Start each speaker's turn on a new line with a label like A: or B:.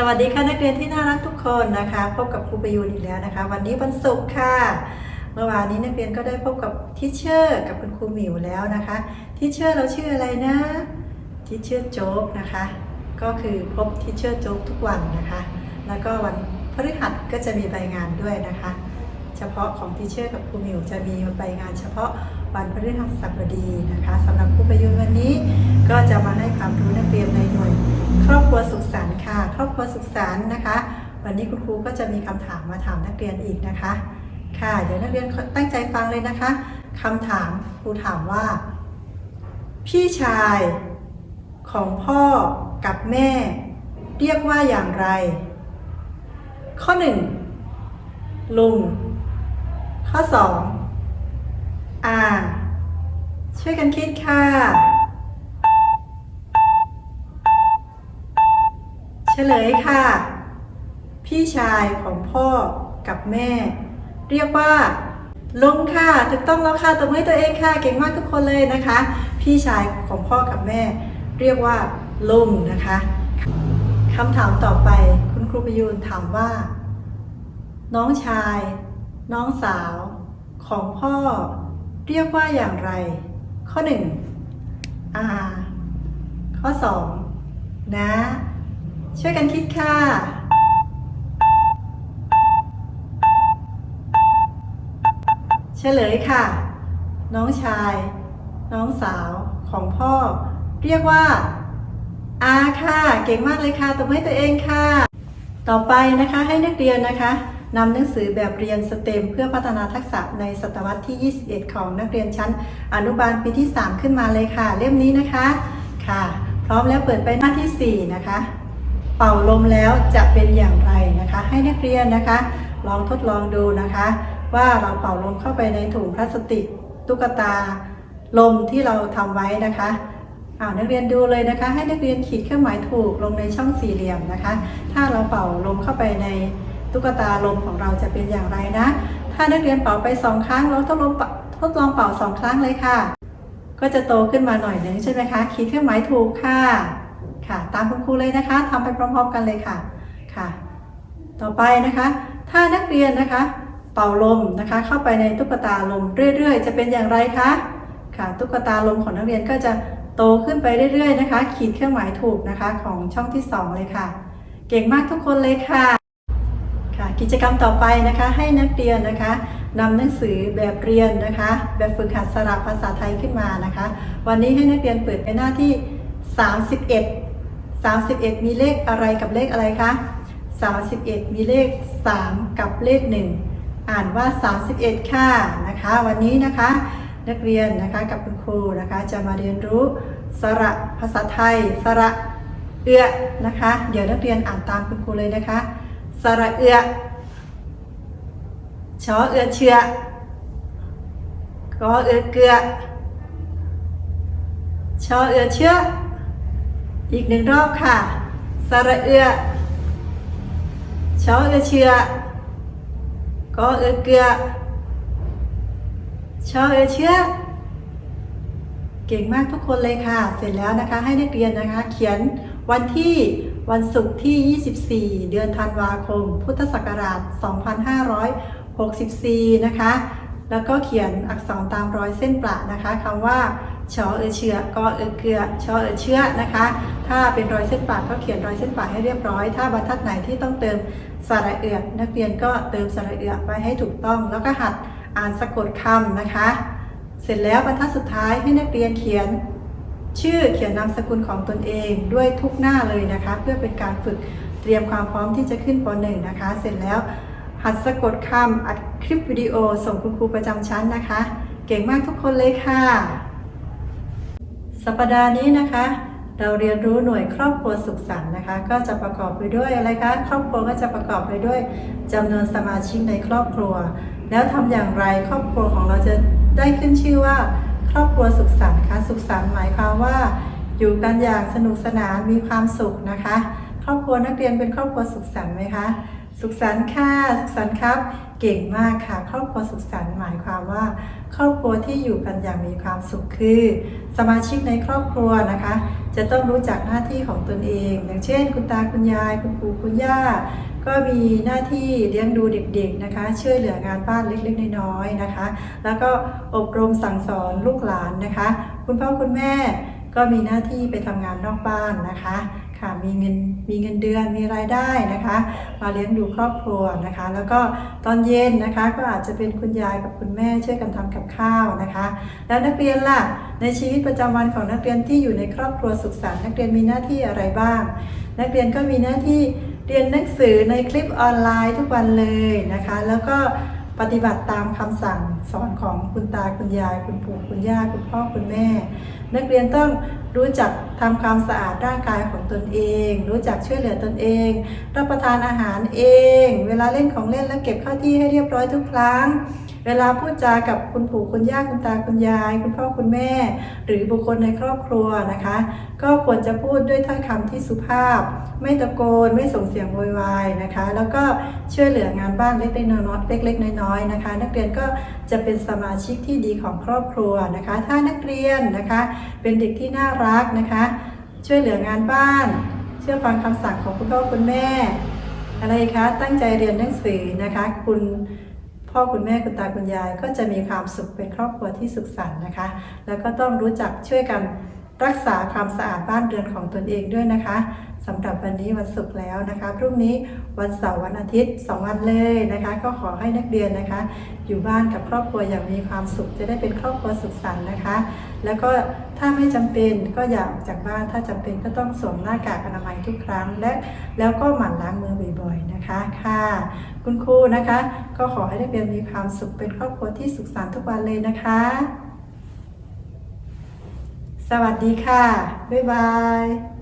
A: สวัสดีค่ะนักเรียนที่น่ารักทุกคนนะคะ พบกับครูประยูนอีกแล้วนะคะ วันนี้วันศุกร์ค่ะ เมื่อวานนี้นักเรียนก็ได้พบกับทิเชอร์กับคุณครูหมิวแล้วนะคะทิเชอร์เราชื่ออะไรนะทิเชอร์โจ๊กนะคะ ก็คือพบทิเชอร์โจ๊กทุกวันนะคะ แล้วก็วันพฤหัสก็จะมีใบงานด้วยนะคะ เฉพาะของทิเชอร์กับครูหมิวจะมีใบงานเฉพาะ วันพฤหัสบดีนะคะสำหรับผู้ประยุนวันนี้ ก็จะมาให้ความรู้นักเรียนในหน่วย ครอบครัวสุขสันต์ค่ะ ครอบครัวสุขสันต์นะคะ วันนี้คุณครูก็จะมีคำถามมาถามนักเรียนอีกนะคะ ค่ะ เดี๋ยวนักเรียนตั้งใจฟังเลยนะคะ คำถามครูถามว่า พี่ชายของพ่อกับแม่ เรียกว่าอย่างไร ข้อ 1 ลุง ข้อ 2่ะ ช่วยกันคิดค่ะ เฉลยค่ะ พี่ชายของพ่อกับแม่ เรียกว่าลุงค่ะ ถูกต้องแล้วค่ะตบมือตัวเองค่ะ เก่งมากทุกคนเลยนะคะ พี่ชายของพ่อกับแม่ เรียกว่าลุงนะคะคำถามต่อไปคุณครูประยูนถามว่า น้องชาย น้องสาวของพ่อ เรียกว่าอย่างไร ข้อหนึ่งอาข้อสองนะ ช่วยกันคิดค่ะ เฉลยค่ะ น้องชาย น้องสาวของพ่อ เรียกว่าอาค่ะ เก่งมากเลยค่ะตบให้ตัวเองค่ะ ต่อไปนะคะให้นักเรียนนะคะ นำหนังสือแบบเรียนสเต็มเพื่อพัฒนาทักษะในศตวรรษที่ 21 ของนักเรียนชั้น อนุบาลปีที่ 3 ขึ้นมาเลยค่ะ เล่มนี้นะคะค่ะ พร้อมแล้วเปิดไปหน้าที่ 4 นะคะ เป่าลมแล้วจะเป็นอย่างไรนะคะ ให้นักเรียนนะคะ ลองทดลองดูนะคะ ว่าเราเป่าลมเข้าไปในถุงพลาสติกตุ๊กตา ลมที่เราทำไว้นะคะอ่านักเรียนดูเลยนะคะ ให้นักเรียนขีดเครื่องหมายถูกลงในช่องสี่เหลี่ยมนะคะ ถ้าเราเป่าลมเข้าไปใน ตุ๊กตาลมของเราจะเป็นอย่างไรนะ ถ้านักเรียนเป่าไปสองครั้งเราทดลองทดลองเป่าสองครั้งเลยค่ะ ก็จะโตขึ้นมาหน่อยหนึ่งใช่ไหมคะขีดเครื่องหมายถูกค่ะ ค่ะ ตามคุณครูเลยนะคะทำไปพร้อมๆกันเลยค่ะ ค่ะ ต่อไปนะคะ ถ้านักเรียนนะคะ เป่าลมนะคะ เข้าไปในตุ๊กตาลมเรื่อย ๆ จะเป็นอย่างไรคะ ค่ะ ตุ๊กตาลมของนักเรียนก็จะโตขึ้นไปเรื่อยๆนะคะ ขีดเครื่องหมายถูกนะคะ ของช่องที่สองเลยค่ะ เก่งมากทุกคนเลยค่ะ กิจกรรมต่อไปนะคะ ให้นักเรียนนะคะนำหนังสือแบบเรียนนะคะ แบบฝึกหัดสระภาษาไทยขึ้นมานะคะ วันนี้ให้นักเรียนเปิดไปหน้าที่ 31 31 มีเลขอะไรกับเลขอะไรคะ31 มีเลข 3 กับเลข 1 อ่านว่า 31 ค่ะนะคะ วันนี้นะคะนักเรียนนะคะกับคุณครูนะคะจะมาเรียนรู้สระภาษาไทย สระเอื้อนะคะ เดี๋ยวนักเรียนอ่านตามคุณครูเลยนะคะ สระเอื้อ ชอเอื้อเชื่อกอเอื้อเกลือชอเอื้อเชื่ออีกหนึ่งรอบค่ะ สระเอื้อชอเอื้อเชื่อกอเอื้อเกลือชอเอื้อเชื่อเก่งมากทุกคนเลยค่ะ เสร็จแล้วนะคะให้นักเรียนนะคะ เขียนวันที่วันศุกร์ที่ 24 เดือนธันวาคม พุทธศักราช 64 นะคะ แล้วก็เขียนอักษรตามรอยเส้นประนะคะคำว่าชอเออเชือกอเออเกลือชอเออเชือนะคะ ถ้าเป็นรอยเส้นปะก็เขียนรอยเส้นปะให้เรียบร้อย ถ้าบรรทัดไหนที่ต้องเติมสระเอือนักเรียนก็เติมสระเอือไว้ให้ถูกต้อง แล้วก็หัดอ่านสะกดคำนะคะ เสร็จแล้วบรรทัดสุดท้ายให้นักเรียนเขียน ชื่อเขียนนามสกุลของตนเองด้วยทุกหน้าเลยนะคะ เพื่อเป็นการฝึกเตรียมความพร้อมที่จะขึ้นป .1 นะคะ เสร็จแล้ว หัดสะกดคำอัดคลิปวิดีโอส่งคุณครูประจำชั้นนะคะ เก่งมากทุกคนเลยค่ะ สัปดาห์นี้นะคะ เราเรียนรู้หน่วยครอบครัวสุขสันต์นะคะ ก็จะประกอบไปด้วยอะไรคะ ครอบครัวก็จะประกอบไปด้วยจำนวนสมาชิกในครอบครัว แล้วทำอย่างไรครอบครัวของเราจะได้ขึ้นชื่อว่า ครอบครัวสุขสันต์คะสุขสันต์หมายความว่า อยู่กันอย่างสนุกสนานมีความสุขนะคะ ครอบครัวนักเรียนเป็นครอบครัวสุขสันต์ไหมคะ สุขสันต์ค่ะ สุขสันต์ครับ เก่งมากค่ะ ครอบครัวสุขสันต์หมายความว่า ครอบครัวที่อยู่กันอย่างมีความสุขคือ สมาชิกในครอบครัวนะคะ จะต้องรู้จักหน้าที่ของตนเอง อย่างเช่น คุณตาคุณยาย คุณปู่คุณย่า ก็มีหน้าที่เลี้ยงดูเด็กๆนะคะ ช่วยเหลืองานบ้านเล็กๆน้อยๆนะคะ แล้วก็อบรมสั่งสอนลูกหลานนะคะ คุณพ่อคุณแม่ก็มีหน้าที่ไปทำงานนอกบ้านนะคะ ค่ะมีเงินมีเงินเดือนมีรายได้นะคะ มาเลี้ยงดูครอบครัวนะคะ แล้วก็ตอนเย็นนะคะก็อาจจะเป็นคุณยายกับคุณแม่ช่วยกันทำกับข้าวนะคะ แล้วนักเรียนล่ะในชีวิตประจำวันของนักเรียนที่อยู่ในครอบครัวสุขสันต์นักเรียนมีหน้าที่อะไรบ้าง นักเรียนก็มีหน้าที่เรียนหนังสือในคลิปออนไลน์ทุกวันเลยนะคะ แล้วก็ ปฏิบัติตามคำสั่งสอนของคุณตาคุณยาย คุณปู่คุณย่าคุณพ่อคุณแม่ นักเรียนต้องรู้จักทำความสะอาดร่างกายของตนเอง รู้จักช่วยเหลือตนเอง รับประทานอาหารเอง เวลาเล่นของเล่นแล้วเก็บเข้าที่ให้เรียบร้อยทุกครั้ง เวลาพูดจากับคุณปู่คุณย่าคุณตาคุณยาย คุณพ่อคุณแม่ หรือบุคคลในครอบครัวนะคะ ก็ควรจะพูดด้วยถ้อยคำที่สุภาพ ไม่ตะโกนไม่ส่งเสียงโวยวายนะคะ แล้วก็ช่วยเหลืองานบ้านเล็กๆน้อยๆเล็กๆน้อยๆนะคะ นักเรียนก็จะเป็นสมาชิกที่ดีของครอบครัวนะคะ ถ้านักเรียนนะคะ เป็นเด็กที่น่ารักนะคะ ช่วยเหลืองานบ้าน เชื่อฟังคำสั่งของคุณพ่อคุณแม่อะไรคะตั้งใจเรียนหนังสือนะคะ คุณ พ่อคุณแม่คุณตาคุณยายก็จะมีความสุขเป็นครอบครัวที่สุขสันต์นะคะ แล้วก็ต้องรู้จักช่วยกันรักษาความสะอาดบ้านเรือนของตนเองด้วยนะคะ สำหรับวันนี้วันศุกร์แล้วนะคะพรุ่งนี้วันเสาร์วันอาทิตย์ 2 วันเลยนะคะ ก็ขอให้นักเรียนนะคะ อยู่บ้านกับครอบครัวอย่างมีความสุขจะได้เป็นครอบครัวสุขสันต์นะคะ แล้วก็ถ้าไม่จำเป็นก็อย่าออกจากบ้านถ้าจำเป็นก็ต้องสวมหน้ากากอนามัยทุกครั้ง และแล้วก็หมั่นล้างมือบ่อยๆนะคะค่ะคุณครูนะคะ ก็ขอให้นักเรียนมีความสุขเป็นครอบครัวที่สุขสันต์ทุกวันเลยนะคะ สวัสดีค่ะบ๊ายบาย